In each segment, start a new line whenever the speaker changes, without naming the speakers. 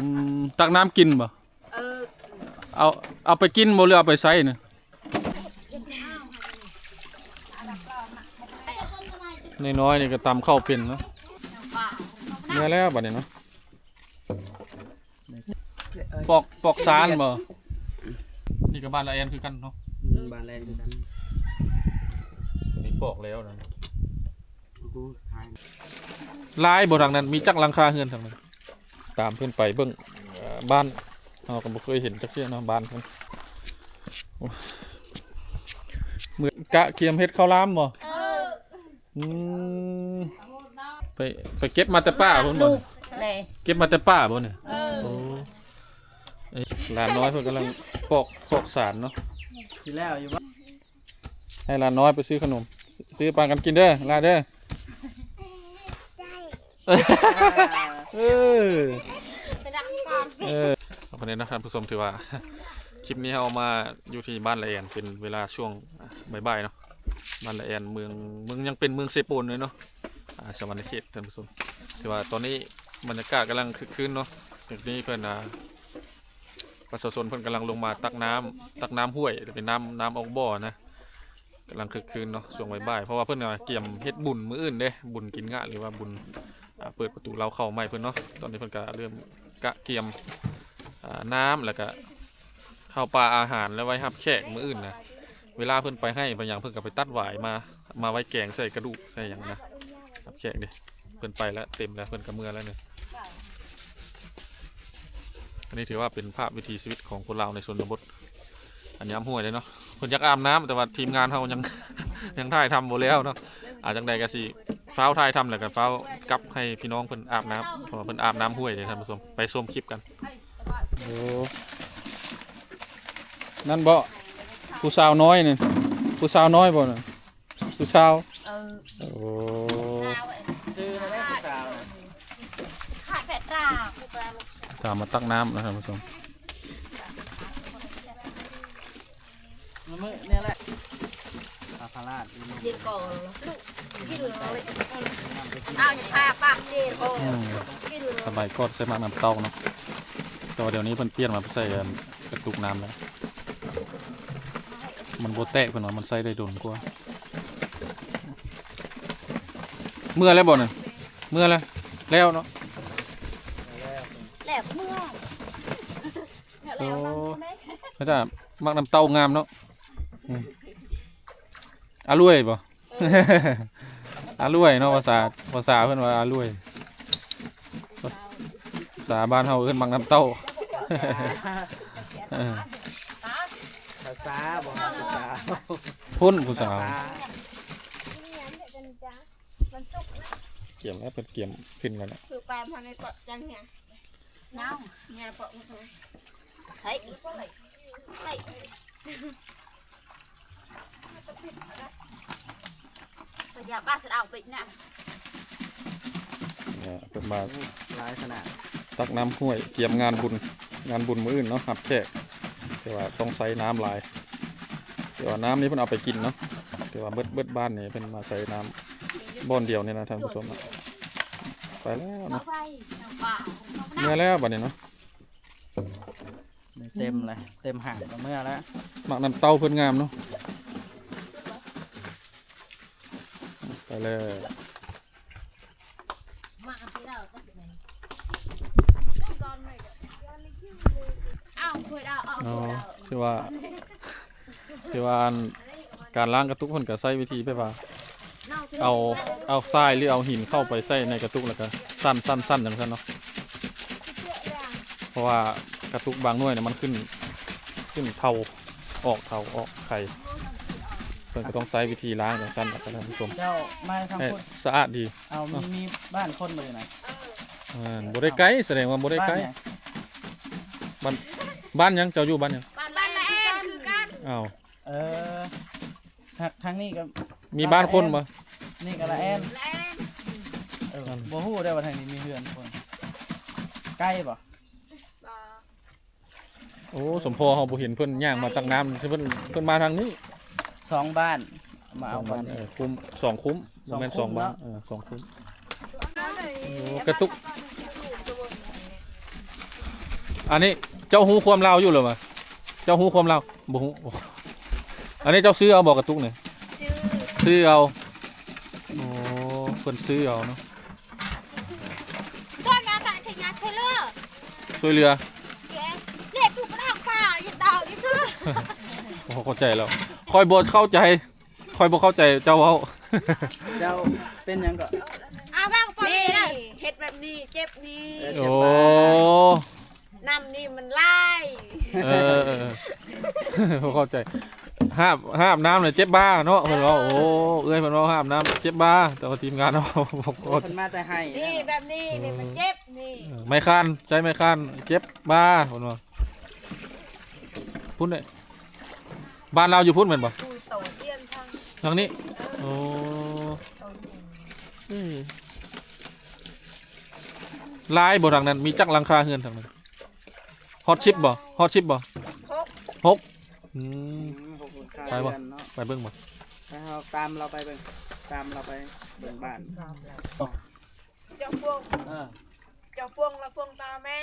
อืมตักน้ำกินบ่
เออ
เอาเอาไปกินบ่หรือเอาไปใช้น่ะน้อยๆนี่ก็ตำข้าวเป็นเนาะ
ป่า
เมื่อแล้วบัดนี้เนาะปอกปอกสารบ่นี่ก็บ้านละแอนคือกันเนาะ
บานแลนด์คือกัน
ตัวนี้ปอกแล้วนะ
โอ้โหทาย
ลายบ่ทางนั้นมีจักหลังคาเฮือนทางนั้น ตามเพิ่นไปเบิ่งเอ่อบ้านเราก็บ่เคยเห็นจักเที่ยเนาะบ้านเพิ่นโอ้ยเหมือนกะเกียมเฮ็ดข้าวหลามบ่
เออ
อืมไปไปเก็บมาแต่ป้าเพิ่นบ่
ลูกเลย
เก็บมาแต่ป้าบ่เนี่ย
เออ
โอ้เอ้ยหลานน้อยเพิ่นกำลังปอกปอกสารเนาะ
ที่แล้วอยู่บ้าน
ให้หลานน้อยไปซื้อขนม ซื้อปานกันกินเด้อลาเด้อ เออ
ไปรักก่อน
เออวันนี้นะครับผู้ชมถือว่า คลิปนี้เรามาอยู่ที่บ้านละแอนเป็นเวลาช่วงบ่ายๆเนาะบ้านละแอนเมืองเมืองยังเป็นเมืองเซโปนเลยเนาะอ่าชาวบ้านในเขตท่านผู้ชมถือว่าตอนนี้บรรยากาศกำลังคึกคืนเนาะทีนี้เพื่อนอ่าประชาชนเพื่อนกำลังลงมาตักน้ำตักน้ำห้วยหรือเป็นน้ำน้ำออกบ่อนะกำลังคึกคืนเนาะช่วงบ่ายๆเพราะว่าเพื่อนอะเกี่ยมเฮ็ดบุญมื้ออื่นเด้บุญกินงะหรือว่าบุญ เปิดประตูเราเข้าใหม่เพื่อนเนาะตอนนี้เพื่อนก็เริ่มกะเกียมน้ำแล้วก็ข้าวปลาอาหารแล้วไว้หับแขกมื้ออื่นนะเวลาเพิ่นไปให้บางอย่างเพิ่นก็ไปตัดหวายมามาไว้แกงใส่กระดูกใส่หยังนะหับแขกดิเพิ่นไปแล้วเต็มแล้วเพิ่นก็เมื่อแล้วเนี่ยอันนี้ถือว่าเป็นภาพวิถีชีวิตของคนเราในชนบทอันนี้อ้ำห้วยเลยเนาะเพิ่นอยากอาบน้ำแต่ว่าทีมงานเขายังยังถ่ายทำบ่แล้วเนาะอาจจังใดก็สิ ฟ้าวถ่ายทำแล้วก็ฟ้าวกลับให้พี่น้องเพิ่นอาบน้ำเพราะว่าเพิ่นอาบน้ำห้วยเลยท่านผู้ชมไปชมคลิปกัน โอ้นั่นบ่ผู้สาวน้อยนี่ผู้สาวน้อยบ่น่ะผู้สาว
เออ
โอ้
ดาวเอ้ย
ซื้อนะแม่ผู้สาวนะ
ขายแพะตราคือปลาลูก
ตามมาตักน้ำนะท่านผู้ชม
มันมือเนี่ยแหละปลาพา ราดอี
เด็กก่อนลูกกินเลย
น้ำไปกิน
เอย่าพาปากเด็กโอ้กินเลย
สมัยก่อนใส่มาน้ำเต้าเนาะแต่ว่าเดี๋ยวนี้เพิ่นเปลี่ยนมาใส่กระตุกน้ำแล้วมันโบแตกเพิ่นว่ามันใส่ได้โดนกว่าเมื่อแล้วบ่น่ะเมื่อแล้วแล้วเนาะ
แหลกเมื่อแล้วแล้วต้องไหม
ไม่ได้มักน้ำเต้างามเนาะ อืมอร่วยบ่อร่วยเนาะภาษาภาษาเพิ่นว่าอร่วยภาษาบ้านเฮาเอิ้นมักน้ำเต้าเออ
ภาษาบอกว่าภาษา
พุ่นผู้สาว
ภาษา
มันจุก
เกี่ยมแล้วเป็นเกี่ยมขึ้นแล้วเนี่ย
คือปลาพันในเปาะจังเนี่ยน้าวเนี่ยเปาะมันทำไมเฮ้ยเฮ้ย อยากบ้าสุดเอาไปน่ะ
เนี่ยเพิ่นมา
หลายขนาด
ตักน้ำห้วยเกี่ยมงานบุญงานบุญมื้ออื่นเนาะหับแขกแต่ว่าต้องใช้น้ำหลายแต่ว่าน้ำนี้เพิ่นเอาไปกินเนาะแต่ว่าเบิดเบิดบ้านนี่เพิ่นมาใช้น้ำบ่อนเดียวนี่นะท่านผู้ชมนะไปแล้ว
เอา
เนาะ
ไปเอาป่า
เมื่อแล้วบัดนี้เนาะ
เต็มเลยเต็มห่างก็เมื่อแล้ว
มักน้ำเต้าเพิ่นงามเนาะไป เลย
มาที่เราก็ไหนอ้าวคุยเอาเอา
เนาะ
คุยเอา
ที่ว่าที่ว่าการล้างกระตุกเพิ่นก็ใช้วิธีไปว่าเอาเอาทรายหรือเอาหินเข้าไปใส่ในกระตุกแล้วก็สั้นสั้นสั้นอย่างนั้นเนาะเพราะว่ากระตุกบางหน่วยเนี่ยมันขึ้น ขึ้นเทาออกเทาออกไข่ เพิ่นก็ต้องใช้วิธีล้างอย่างนั้นนะครับท่านผู้ชม
เจ้ามาทาง
ให้
พุทธ
สะอาดดี
เอามีมีบ้านคนมาเลยนะ
อ่าบ่ได้ไกลแสดงว่าบ่ได้ไกล
บ้านเนี่ย
บ้านหยังเจ้าอยู่บ้านหยัง
บ้านบ้านละแอนคือกัน
อ้าว
เออทางทางนี้ก็
มีบ้านคนบ่
นี่ก็ละแอน
ละแอน
เออบ่ฮู้ได้ว่าทางนี้มีเฮือนคนใกล้ป่ะ
โอ้สมพอเฮาบ่เห็นเพิ่นย่างมาตักน้ำเพิ่นเพิ่นมาทางนี้
สองบ้านมา
ส
เอา
อง
บ้า
บ้าน
น
เอ
นี้
อคุ้มสองคุ้ม
สอง
บ่แม่น
คุ้
สอง
ม
บ้าน
เนาะ
เออสองคุ้มโอ้กระตุก อันนี้เจ้าหูความเราวอยู่เหรอมะเจ้าหูความเราวบ่หูโอ้อันนี้เจ้าซื้อเอาบอกกระตุกเนี่ย
ชื่อ
ซื้อเอาโอ้เพิ่นซื้อเอาเนาะ
ก้อนยาตะถึงยาเชลเลอร์
ช่วยเรือ
แกเด็กกูไม่ได้ป่าอย่าเดาอย่าชื่อ
โอ้เข้าใจแล้ว คอยบ่เข้าใจ คอยบ่เข้าใจเจ้าเว้า
เจ้าเป็นหยังก็
เอาบ้างปล่อย
นี่
ได้
เฮ็ดแบบนี้เจ็บนี่
เออ
โอ้
น้ำนี่มันไล่
เออเออเออเข้าใจ ห้ามห้ามน้ำเลยเจ็บบ้าเนาะเพิ่นว่าโอ้เอ้ยเพิ่นว่าห้ามน้ำเจ็บบ้า แต่ว่าทีมงานเนาะบอก
เพิ่นมาแต่ให้
นี่แบบนี้นี่มันเจ็บนี่
ไม่คันใช้ไม่คันเจ็บบ้าเพิ่นว่าพุ่นเลย บ้านเราอยู่พุ่นเหมือนบ่
ดูโตเอี้ยนทาง
ทางนี้โอ้เอ้ยลายบ่ทางนั้นมีจักหลังคาเฮือนทางนั้นฮอตชิปบ่ฮอตชิปบ่
พก
หกอืม
อืมขอบคุณค่า
ไปบ่
เดือนเนาะ
ไปเบิ่งบ่
ไปเอาตามเราไปเบิ่งตามเราไปเบิ่งบ้าน
เจ้าพวง
เออ
เจ้าพวงละพวงตาแม่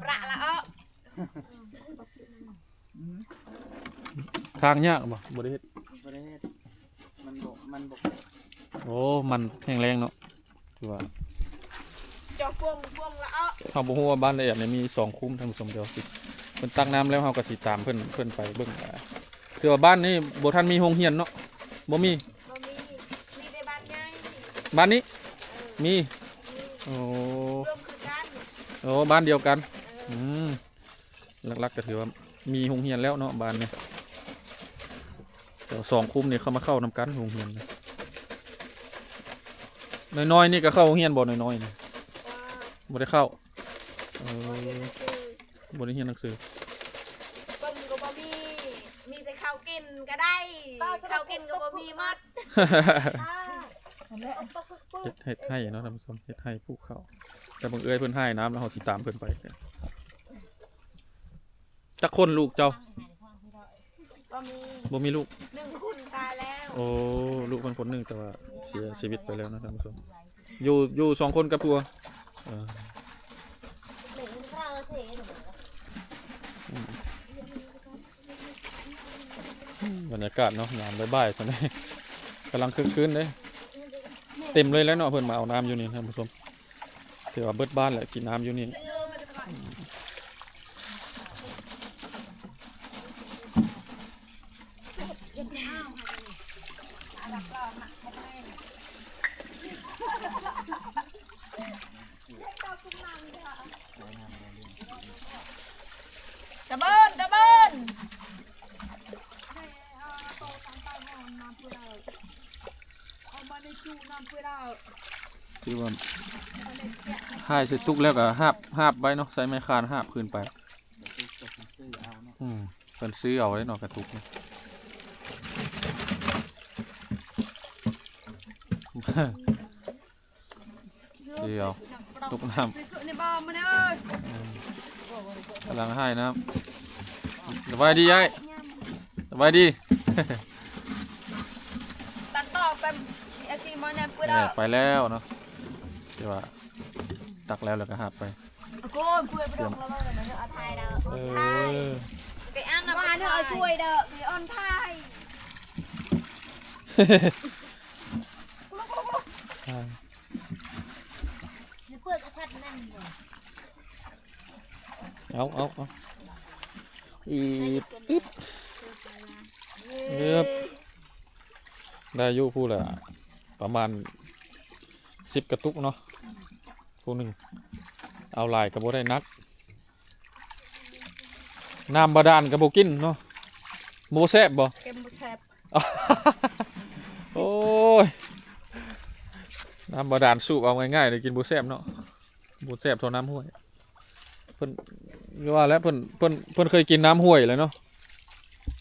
ประละเอ้อ
ทางยากบ่บ่ได้เฮ็ด
บ่ได้เฮ็ดมันบกมันบก
โอ้มันแข็งแรงเนาะถือว่า
เจ้าพวงพวงละเอ้อ
เฮาบ่ฮู้ว่าบ้านละเอียดเนี่ยมีสองคุ้มท่านผู้ชมเดียวสิเพิ่นตักน้ำแล้วเฮาก็สิตามเพิ่นเพิ่นไปเบิ่งว่าถือว่าบ้านนี้บ่ทันมีโรงเรียนเนาะบ่มี
บ่มีมีในบ้านใหญ่
บ้านนี้มี
มี
โอ้
รวมคือกัน
โอ้บ้านเดียวกัน
เอ
อื
อ
มหลักๆก็ถือว่ามีโรงเรียนแล้วเนาะบ้านนี้ แต่ว่าสองคุ้มนี่เข้ามาเข้านํกันโรงเรียนนะน้อยๆนี่ก็เข้าโรงเรียนบ่น้อยๆนี่
ว่า
บ่ได้เข้าเอ
บ่เรียน
อ
หนังสือ
บ่ได้เรียนหนังสือ
เบิ่งก็บ่มี มีแต่ข้าวกินก็ได้ข้าวกินก็บ่มีหมด
เฮ็ดเฮ็ดให้เนาะท่านผู้ชมเฮ็ดให้ผู้เข้าแต่บังเอิญเพิ่นให้น้ำแล้วเฮาสิตามเพิ่นไปจักคนลูกเจ้า
บ่มี
บ่มีลูก
หนึ่งคุณตายแล้ว
โอ้ลูกเพิ่นคนหนึงแต่ว่าเสียชีวิตไปแล้วนะท่านผู้ชมอยู่อยู่สองคนกับผัวเออ
หนึ่งเราเทหนู
บรรยากาศเนาะยามบ่ายๆตอนนี้กำลังคึกคืนเด้เต็มเลยแล้วเนาะเพิ่นมาเอาน้ำอยู่นี่ท่านผู้ชมถือว่าเบิดบ้านแหละกินน้ำอยู่นี่
ตะเบินตะเบิน
คือว่าให้ใส่ตุกแล้วก็ห้าบหาบไว้เนาะใส่ไม้คานห้าบขึ้นไป
อื
มเพิ่นซื้อเอาไว้เนาะกระตุกนี่ซื้อเอาตุกน้ำกำลังให้น้ำสบายดียายสบายดี
ตัดต่อไป ไอซีมอนเนี่ยปุ้ย
เนี่
เด้
ย
อ
ไปแล้วเนาะเดี๋ยวว่าตักแล้วแล้วก็หาบไป
โกนปุ้ยไปดอกแล้วเด้อเอาไทยเด้อ
เออ
ไปอันน่ะว่าเด้อเอาช่วยเด้อไปออนไทย
เพื่อนกระชัดนั่นเลย
เอาเอาเอาอีดปึ๊บเรียบได้อยู่พูดละ ประมาณสิบกระตุกเนาะกูหนึ่งเอาลายกระโบได้นักน้ำบาดาลกระโบกินเนาะโมแซบบ่
เกมบ่แชบ
โอ้ยน้ำบาดาลสูบเอาง่ายๆเลยกินโบแซบเนาะโบแซบเท่าน้ำห้วยเพิ่นก็ว่าแล้วเพิ่นเพิ่นเพิ่นเคยกินน้ำห้วยเลยเนาะ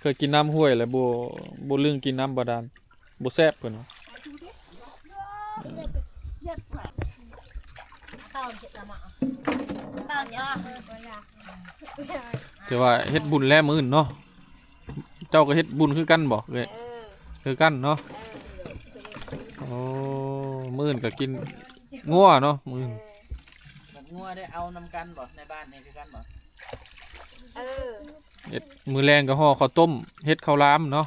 เคยกินน้ำห้วยแล้วบ่บ่ลืมกินน้ำบาดาลบ่แซ่บเพิ่นว่า
ต อนเจ็ดละหมาตอนย่อ
แต่ว่าเฮ็ดบุญแล้วมื้ออื่นเนาะ เจ้าก็เฮ็ดบุญคือกันบ่เอ้ย
เออ
คือกันเนาะ โอ้มื้ออื่นก็กินงัวเนาะมื้ออื่น
บงัวได้เอานำกันบ่ในบ้านนี่คือกันบ่
เออ
เฮ็ดมือแรงก็ห่อข้าวต้มเฮ็ดข้าวหลามเนาะ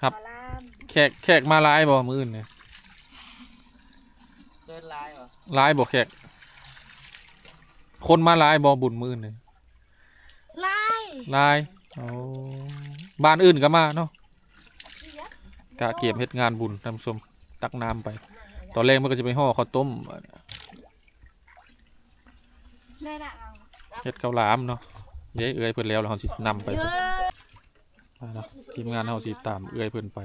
ครับ
ขอลาม
แขกแขกมาหลายบ่มื้ออื่นเนี่ย
เดินลายบ่
หลายบ่แขก คนมาหลายบ่บุญมื้ออื่นเนี่ย
ไล่
หลายโอ้บ้านอื่นก็มาเนาะกะเก็บเฮ็ดงานบุญท่านผู้ชมตักน้ำไป ตอนแรกมันก็จะไปห่อข้าวต้ม
ได้ละเอา
เฮ็ดข้าวหลามเนาะเดี๋ยวเอื้อยเพิ่นแล้วแล้วเฮาสินำไป
เยอะ
ไปเนาะทีมงานเฮาสิตามเอื้อยเพิ่นไป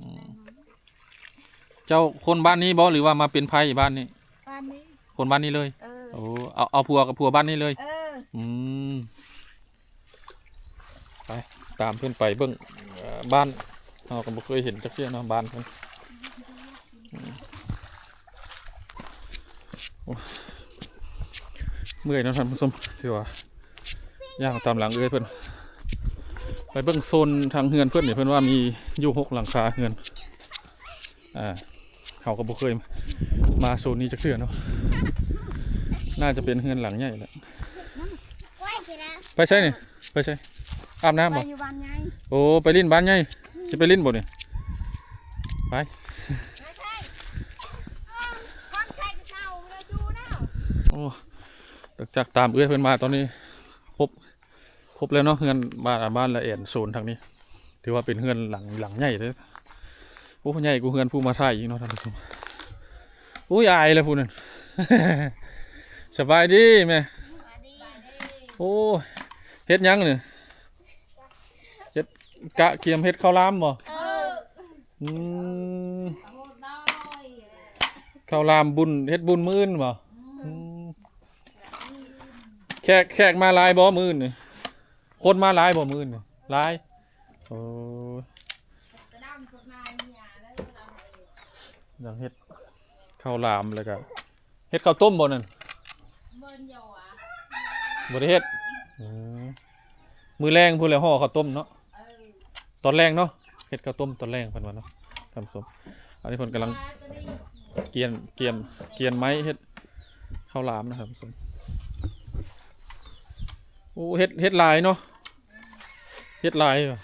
อืม เจ้าคนบ้านนี้บ่หรือว่ามาเป็นไผบ้านนี้
บ้านนี้
คนบ้านนี้เลย
เออ
โอ้ เอาเอาผัวกับผัวบ้านนี้เลย
เออ
อืม ไป ตามเพื่อนไปเบิ่งเอ่อบ้านเราก็บ่เคยเห็นจักเที่ยเนาะบ้านเพิ่นอืมโอ้ยเมื่อยเนาะท่านผู้ชมถือว่าย่างตามหลังเอ้ยเพิ่นไปเบิ่งโซนทางเฮือนเพิ่นนี่เพิ่นว่ามีอยู่หกหลังคาเฮือน อ่า เขาก็บ่เคยมาโซนนี้จักเที่ยเนาะน่าจะเป็นเฮือนหลังใหญ่แหละไปใช่นี่ไปใช่อาบน้ำ
ไป
บ่
อยู่บ้านไง
โอ้ไปลิ้นบ้านไงจะไปลิ้นบ่เนี่ยไป
ไม่ใช่ความใช่กระเช้าเลยจูนะ
โอ้หลังจากตามเอื้อยเพิ่นมาตอนนี้ครบครบแล้วเนาะเฮือนบ้านบ้านละเอียดโซนทางนี้ ถือว่าเป็นเฮือนหลังหลังใหญ่เลย โอ้ใหญ่กูเฮือนผู้มาถ่ายอีกเนาะท่านผู้ชมโอ้ยอายเลยผู้นั้นสบายดีแม่โอ้เฮ็ดหยังเนี่ยเฮ็ดกะเกียมเฮ็ดข้าวหลามบ่
เออ
อืมข้าวหลามบุญเฮ็ดบุญมื้อนบ่อืมแขกแขกมาหลายบ่มื้อนนี่คนมาหลายบ่มื้อนนี่หลายโอ้ย อยากเฮ็ดข้าวหลามแล้วก็เฮ็ดข้าวต้มบ่นั่นบ่ได้เฮ็ดอืมมื้อแรงพู้นแหล้วห่อข้าวต้มเนาะตอนแรงเนาะเฮ็ดข้าวต้มตอนแรงเพิ่นว่าเนาะท่านผู้ชมอันนี้เพิ่นกำลังเกียนเกียนเกียนไม้เฮ็ดข้าวหลามนะครับผู้ชมโอ้เฮ็ดเฮ็ดลายเนาะเฮ็ดลายเหรอ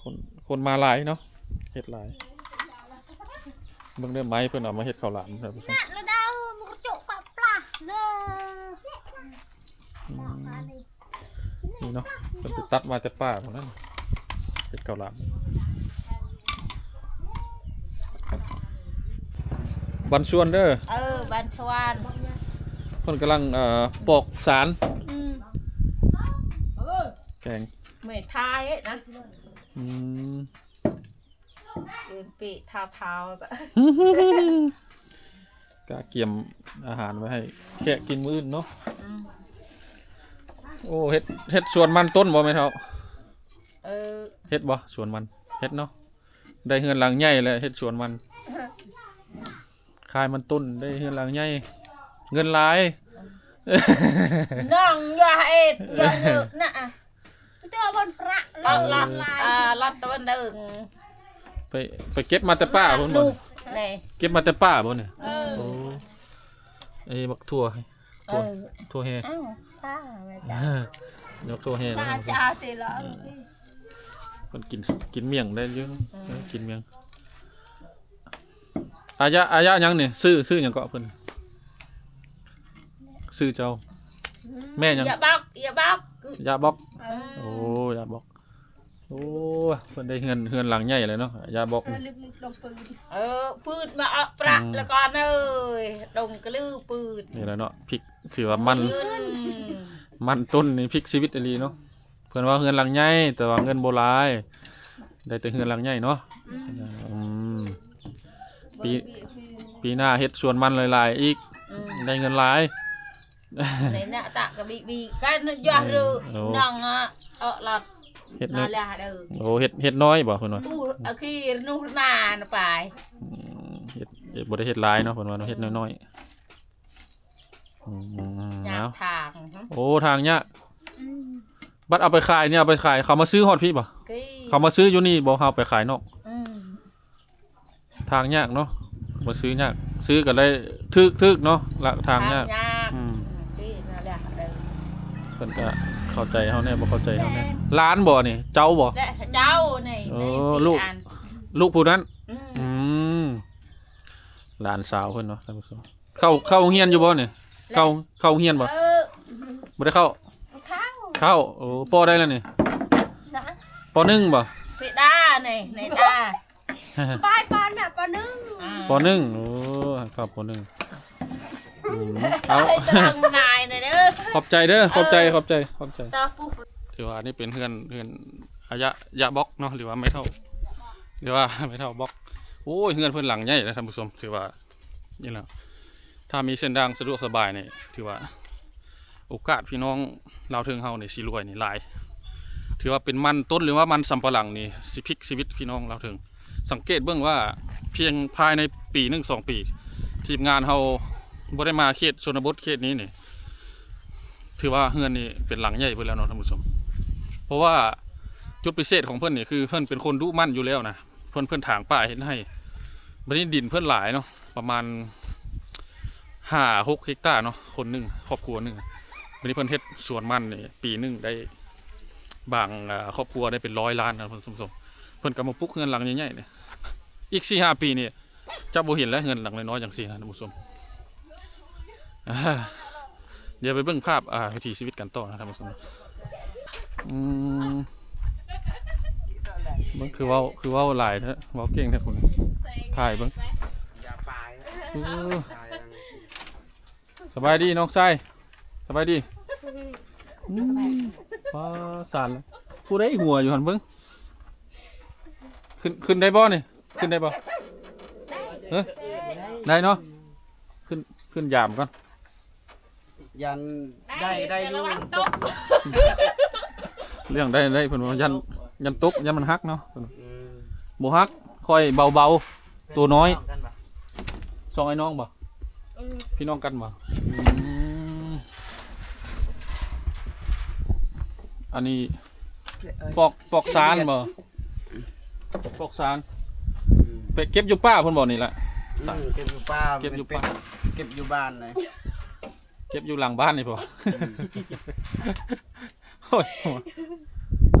คนคนมาหลายเนาะเฮ็ดลาย เบิ่งเด้อไม้เพิ่นเอามาเฮ็ดข้าวหลามนะครับผู้ชม
แล้วดาวมันกระจกกับปลาเด้อ
อืมนี่เนาะเพิ่นไปตัดมาแต่ป่าคนนั้นเฮ็ดข้าวหลามบันชวนเด้อ
เออบ้านชวาน
เพิ่นกำลังเอ่อปอกสาร
อืม
แกง
ไม่ทายเอ้ยนะ
อืม
ยืนปีเท้าเท้าๆจ้ะ
กะเกียมอาหารไว้ให้แค่กินมื้ออนเนาะ
อืม
โอ้เฮ็ดเฮ็ดสวนมันต้นบ่แม่เฒ่า
เออ
เฮ็ดบ่สวนมันเฮ็ดเนาะได้เฮือนหลังใหญ่แล้วเฮ็ดสวนมันขายมันต้นได้เฮือนหลังใหญ่เงินหลาย
น้องอย่าเอ็ดอย่าเดือกนะอะ
ตัวบนพระ
ลอดลอดอ่าลอดตะวันเดิง
ไปไปเก็บมาแต่ป่าพุ่นบ่
ลูกนี่
เก็บมาแต่ป่าบ่เนี่ย
เออ
โอ้ไอ้บักทั่ว
เอ
ทั่ว
อ
ทั่วแฮ
อ้าวป้าแม่จ้ะ
ยกทั่วแฮ
ตา
นะ
จ้าสิเหรอ
เพิ่นกินกินเมี่ยงได้เยอะเออกินเมี่ยงอายะอายะหยังนี่ซื้อซื้อหยังเกาะเพิ่นซื้อเจ้า แม่ยัง
อย่าบักอย่าบัก
ยาบอก
อืม
โอ้ยาบอก โอ้เพิ่นได้เฮือนเฮือนหลังใหญ่เลยเนาะยาบอก
เออลึกๆลงปืน
เออปืนมาเอาประ
อืม
แล้วก่อนเอ้ยดงกระลือปืน
นี่แหละเนาะพริกถือว่ามัน
อืม
มันต้นนี่พริกชีวิตอหลีเนาะเพิ่นว่าเฮือนหลังใหญ่แต่ว่าเงินบ่หลายได้แต่เฮือนหลังใหญ่เนาะอืม ปี ปีหน้าเฮ็ดสวนมันหลายๆอีก
อืม
ได้เงินหลาย
này nè tạ cái bị bị cái nó do
Ừ,
rư
ừ.
nằng á ở lọt
เฮ็ด น้อ
nó
ย
là được
โอ้เฮ็ดเฮ็ดน้อยบ่เพิ่นว่า
tu ở khi nó nà nó phải
อืมเฮ็ดเฮ็ดบ่ได้เฮ็ดหลายเนาะเพิ่นว่าเนาะเฮ็ดน้อยๆอืม
nhà
เอา
thằng
โอ้ทางเนี้ยบัดเอาไปขายเนี่ยเอาไปขายเขามาซื้อฮอดพี่ป่ะ
cái
เขามาซื้ออยู่นี่บ่เฮาไปขายนอก
ừ.
ทางยากเนาะบ่ซื้อยาก ซื้อก็ได้ทึกทึกเนาะละทางยาก
ยาก
อืม
ที่นั่นแหละเออ
เพิ่นก็ เข้าใจเฮาแน่บ่เข้าใจเฮาแน่ร้านบ่นี่ เจ้าบ่
และเจ้าใน
โอ้
ใน
ลูก
ปีอัน
ลูกผู้นั้น
อืม
อืมหลานสาวเพิ่นเนาะท่านผู้ชมเข้าเข้าโรงเรียนอยู่บ่เนี่ยเข้าเข้าโรงเรียนบ่
เออ
บ่ได้เข้า
เข้า
เข้าโอ้ปอได้แล้วนี่
นะ
ปอหนึ่งบ่
เฟด้าในในด้า
ป้ายปอนน่ะปอนึ่ง
อ่า
ปอหนึ่งโอ้ครับปอหนึ่งอืมเอา
ให้ตรังนายหน่อยเด้อ
ขอบใจเด้อขอบใจขอบใจขอบใจ
ตาปู
ถือว่าอันนี้เป็นเพื่อนเพื่อนอายะยะบล็อกเนาะหรือว่าไม่เท่าหรือว่า ไม่เท่าบล็อกโอ้ยเพื่อนเพื่อนหลังใหญ่นะท่านผู้ชมถือว่านี่แหละถ้ามีเส้นทางสะดวกสบายเนี่ยถือว่า โอกาสพี่น้องเราวเทิงเฮาเนี่ยสิรวยนี่หลาย ถือว่าเป็นมันต้นหรือว่ามันสำปะหลังนี่สิพลิกชีวิตพี่น้องเราวเทิง สังเกตเบื้องว่าเพียงภายในปีหนึ่งสองปี ทีมงานเฮาบ่ได้มาเขตชนบทเขตนี้นี่ ถือว่าเฮือนนี่เป็นหลังใหญ่ไปแล้วเนาะท่านผู้ชม เพราะว่าจุดพิเศษของเพื่อนนี่คือเพื่อนเป็นคนดุมั่นอยู่แล้วนะเพื่อนเพื่อนถางป่าเห็นให้บันนี้ดินเพื่อนหลายเนาะประมาณห้าหกเฮกตาร์เนาะคนหนึ่งครอบครัวหนึ่งบันนี้เพื่อนเฮ็ดสวนมันนี่ปีหนึ่งได้บางครอบครัวได้เป็นร้อยล้านนะเพื่อนสมสมเพื่อนก็มาปลุกเงินหลังใหญ่ๆเนี่ยอีกสี่ห้าปีนี่จะบ่เห็นแล้วเงินหลังน้อยๆอย่างสี่นะท่านผู้ชม เดี๋ยวไปเบิ่งภาพอ่าวิถีชีวิตกันต่อนะท่านผู้ชมอืมมันคือว่าคือว่าหลายเถอะว่าเก่งแท้คุณถ่ายเบิ่ง
อย่าปลาย
เออสบายดีน้องชายสบายดีอืมว้าสานแล้วผู้ได้หัวอยู่หันเบิ่งขึ้นขึ้นได้บ่นี่ขึ้นได้บ่เฮ้ยได้เนาะขึ้นขึ้นยามก่อน
ยันได้ได้อยุ่งตก
เรื่องได้ได้เพิ่นว่ายันยันตกยันมันฮักเนาะเพิ่นว่า
อืม
บ่ฮักค่อยเบาๆตัวน้อย
กันปะ
สองไอ้น้องบ่
อืม
พี่น้องกันบ่อันนี้ปอกปอกสารบ่ปอกสาร
อืม
ไปเก็บอยู่ป้าเพิ่นบ่นี่แหละ
อืมเก็บอยู่ป้า
เก็บอยู่
ป็น
ป้า
เก็บอยู่บ้านเลย
เก็บอยู่หลังบ้านนี่บ่โอ้ยหัว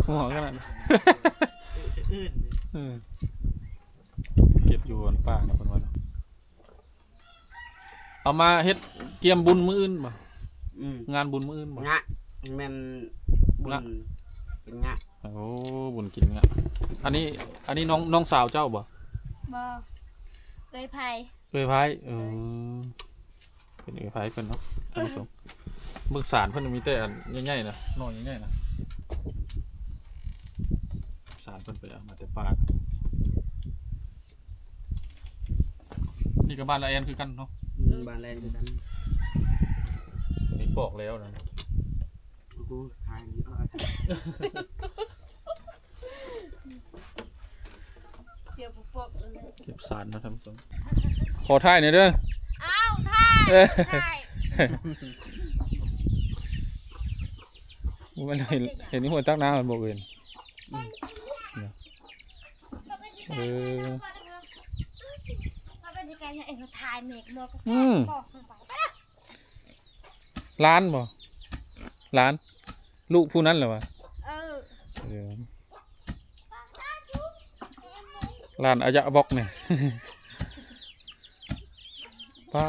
หัวขนาดนั้น
อื่น
เออเก็บอยู่บนป้าเนี่ยเพิ่นว่าเนาะเอามาเฮ็ดเกียมบุญมื้ออื่นบ่
อืม
งานบุญมื้ออื่นบ่
งะแม่นบุญ
งะ
เป็นงะ
โอ้บุญกินเงี้ยอันนี้ อันนี้น้องน้องสาวเจ้าบ่
บ่เคยไผ่
เอ้ยพายเออ เป็นเอ้ยพายเพิ่นเนาะท่านผู้ชมเบิ่งสารเพิ่นมีแต่อันใหญ่ๆนะน้อยใหญ่ๆนะสารเพิ่นไปเอามาแต่ป่านี่ก็บ้านละแอนคือกันเนาะ
อืมบ้านแรงคือกัน
อันนี้ปอกแล้วนะ
โอ้โหทางนี้เอาเอา
เจียวพวกๆเลย
เก็บสารนะท่านผู้ชมขอถ่ายหน่อยเด้อ มันเห็นเห็นนี่หัวตักน้ำมันบอกเองเออ
เราเป็นการเองมาถ่ายเมกมัวก็
อืม
บอกลงไป
ร้านบ่ร้าน ลูกผู้นั้นเหรอวะ
เออ
เออร้านอายะบอกเนี่ยป้า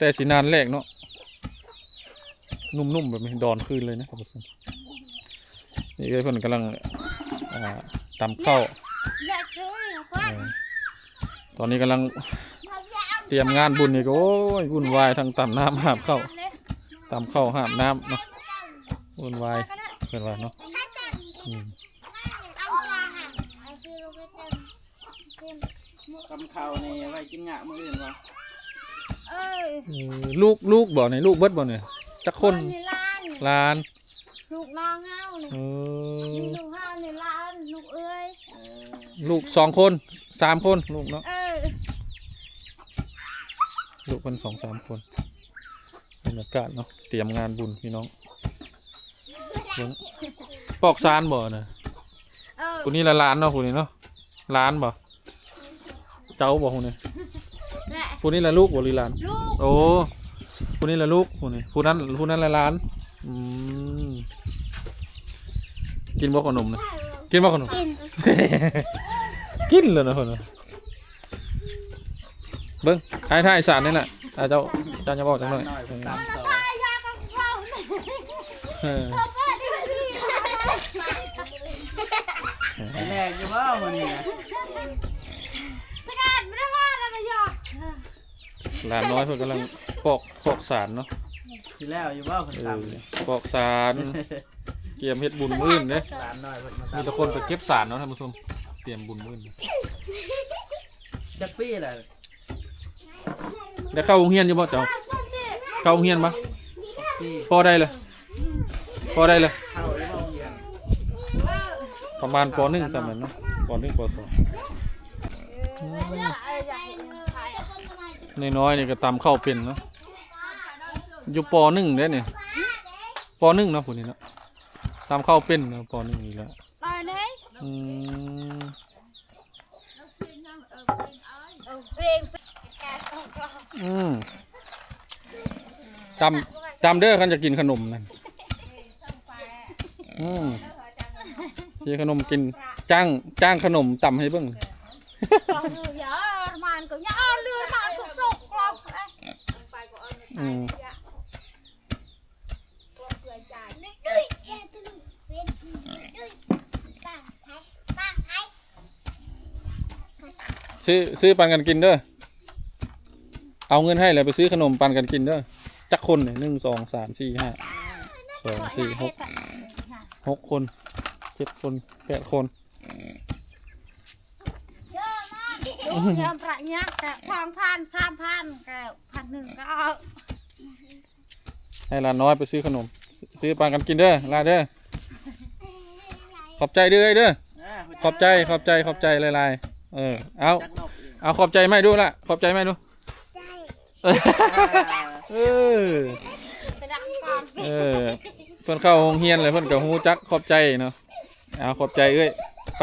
แต่สีนานแรกเนาะนุ่มๆแบบนี้ดอนคืนเลยนะครับผู้ชมนี่เอ้ยเพิ่นกำลังอ่าตำข้าว
อย่าช่วยนะเพื่อน
เออตอนนี้กำลังเตรียมงานบุญอีกโอ้ยวุ่นวายทั้งตำน้ำหาบข้าวตำข้าวหาบน้ำเนาะวุ่นวายเกินว่าเนาะอืม
เอาปลาหันเอาซื้อลงไปเต็มเต็ม
กำข้าวในไว้กินงะมื้ออื่นวะ
เออ
เออลูกลูกบ่เนี่ยลูกเบิดบ่เนี่ยจักคน
ในร้าน
หลาน
ลูกน้องเฮาเลย
เออ
มีลูกเฮาในร้านลูกเอ้ย
เออ
ลูกสองคนสามคนลูกเนาะ
เออ
ลูกเป็นสองสามคนบรรยากาศเนาะเตรียมงานบุญพี่น้องเบิ่งปอกซานบ่เนี่ย
เออ
คนนี้ละล้านเนาะคนนี้เนาะล้านบ่เจ้าบ่คนนี้
และ
ผู้นี้ละลูกบ่หรือหลาน
ลูก
โอ้ผู้นี้ละลูกผู้นี้ผู้นั้นผู้นั้นละหลานอืมกินบ่ขนมนะกินบ่ขนม
กิน
กินเลยนะคนน่ะเบิ้งท้ายท้ายสารนี่แหละอาเจ้าอาจารย์จะบอกจังหน่อย
หน่อยผมตามต่อ
ตายยากันเข้า
เออ
พ่อที่ไหนพี่
แรกอยู่ว่าวันนี้นะ
สกัดไม่ได้ว่าอะไรหยอก
หลานน้อยเพิ่นกำลังปอกปอกสารเนาะ
ที่แล้วอยู่ว่าคน
เอ
ตาม
อปอกสารเตรียมเฮ็ดบุญมื้อนเด้
ร้านหน่อยเพิ่นมาตา
มี
ม
แต่คนไปเก็บสารเนาะท่านผู้ชมเตรียมบุญมื้อน
จักปี้แหละ
ได้เข้าโรงเรียนอยู่บ่เจ้าเข้าโรงเรียนบ่
ปี้
พอได้เลยพอได้เลย
เข้าได้บ่โรงเรียน
ประมาณป .1 สมัยเนาะป .1 ป .2 น้อยๆนี่ก็ตามเข้าเป็นเนาะอยู่ป .1 เด้เนี่ยป .1 เนาะผู้นี้เนาะตามเข้าเป็นเนาะป .1 นี่แหละ
ลอยเลย
อืม
เพลงแกต้องก็
อืมจำจำเด้อคันจะกินขนมนั่นอืมซื้อขนมกินจ้างจ้างขนมตำให้เบิ่ง อืม
ดุยแกจะลุกเป็นดุยปังไทยปังไทย
ซื้อซื้อปันกันกินเด้อ เอาเงินให้เลยไปซื้อขนมปันกันกินเด้อ จักคนเนี่ยหนึ่งสองสามสี่ห้าสองสี่หกหกคนเจ็ดคนแปดคน
เยอะมากเยอะประหยัดแต่สองพันสามพันก็พันหนึ่งก็เอา
ให้หลานน้อยไปซื้อขนม ซื้อปันกันกินเด้อลาเด้อขอบใจเด้อเด้อ
อ่า
ขอบใจขอบใจขอบใจหลายๆเออเอา
จักนกอีก
เอาขอบใจไหมดูละขอบใจไหมดูเออเออ
ไปดักก่อน
เออเพิ่นเข้าโรงเรียนเลยเพิ่นก็ฮู้จักขอบใจเนาะเอาขอบใจเอ้ยไป